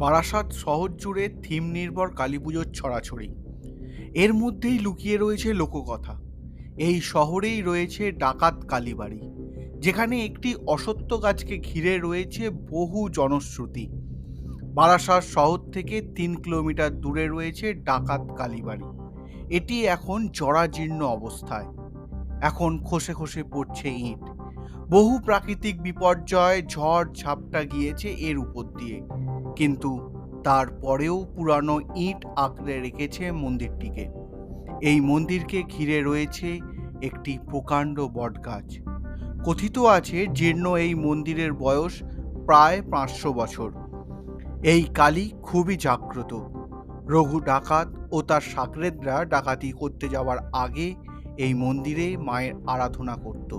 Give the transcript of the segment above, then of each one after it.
বারাসাত শহর জুড়ে থিম নির্ভর কালী পুজোর ছড়াছড়ি। এর মধ্যেই লুকিয়ে রয়েছে লোককথা। এই শহরেই রয়েছে ডাকাত কালীবাড়ি, যেখানে একটি অসত্য গাছকে ঘিরে রয়েছে বহু জনশ্রুতি। বারাসাত শহর থেকে তিন কিলোমিটার দূরে রয়েছে ডাকাত কালীবাড়ি। এটি এখন জরাজীর্ণ অবস্থায়। এখন খসে খসে পড়ছে ইট। বহু প্রাকৃতিক বিপর্যয়, ঝড়, ঝাপটা গিয়েছে এর উপর দিয়ে। কিন্তু তারপরেও পুরানো ইট আঁকড়ে রেখেছে মন্দিরটিকে। এই মন্দিরকে ঘিরে রয়েছে একটি প্রকাণ্ড বটগাছ। কথিত আছে, জীর্ণ এই মন্দিরের বয়স প্রায় পাঁচশো বছর। এই কালী খুবই জাগ্রত। রঘু ডাকাত ও তার সাকরেদরা ডাকাতি করতে যাওয়ার আগে এই মন্দিরে মায়ের আরাধনা করত।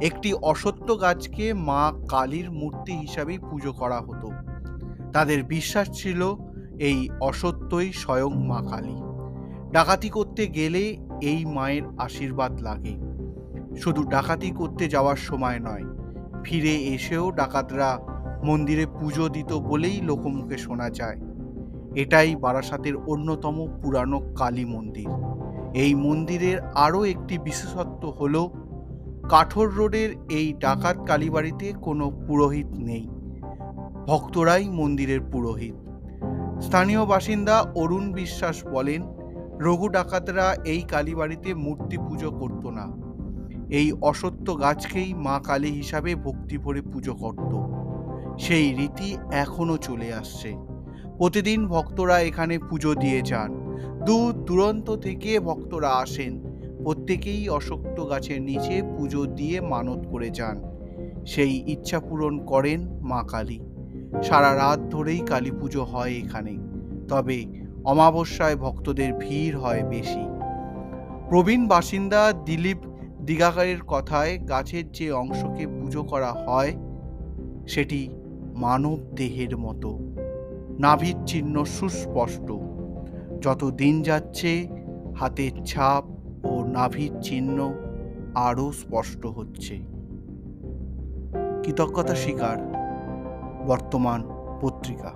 একটি অসত্য গাছকে মা কালীর মূর্তি হিসাবেই পুজো করা হতো। তাদের বিশ্বাস ছিল এই অসত্যই স্বয়ং মা কালী। ডাকাতি করতে গেলে এই মায়ের আশীর্বাদ লাগে। শুধু ডাকাতি করতে যাওয়ার সময় নয়, ফিরে এসেও ডাকাতরা মন্দিরে পুজো দিত বলেই লোকমুখে শোনা যায়। এটাই বারাসাতের অন্যতম পুরানো কালী মন্দির। এই মন্দিরের আরও একটি বিশেষত্ব হল, কাঠোর রোডের এই ডাকাত কালীবাড়িতে কোনো পুরোহিত নেই। ভক্তরাই মন্দিরের পুরোহিত। স্থানীয় বাসিন্দা অরুণ বিশ্বাস বলেন, রঘু ডাকাতরা এই কালীবাড়িতে মূর্তি পুজো করতো না। এই অসত্য গাছকেই মা কালী হিসাবে ভক্তি ভরে পুজো করত। সেই রীতি এখনও চলে আসছে। প্রতিদিন ভক্তরা এখানে পুজো দিয়ে যান। দূর দূরান্ত থেকে ভক্তরা আসেন। প্রত্যেকেই অশক্ত গাছের নিচে পুজো দিয়ে মানত করে যান। সেই ইচ্ছা পূরণ করেন মা কালী। সারা রাত ধরেই কালী পুজো হয় এখানে। তবে অমাবস্যায় ভক্তদের ভিড় হয় বেশি। প্রবীণ বাসিন্দা দিলীপ দিগাকারের কথায় গাছের যে অংশকে পুজো করা হয়, সেটি মানব দেহের মতো। নাভির চিহ্ন সুস্পষ্ট। যত দিন যাচ্ছে হাতের ছাপ ও নাভির চিহ্ন আরও স্পষ্ট হচ্ছে। কৃতজ্ঞতা স্বীকার, বর্তমান পত্রিকা।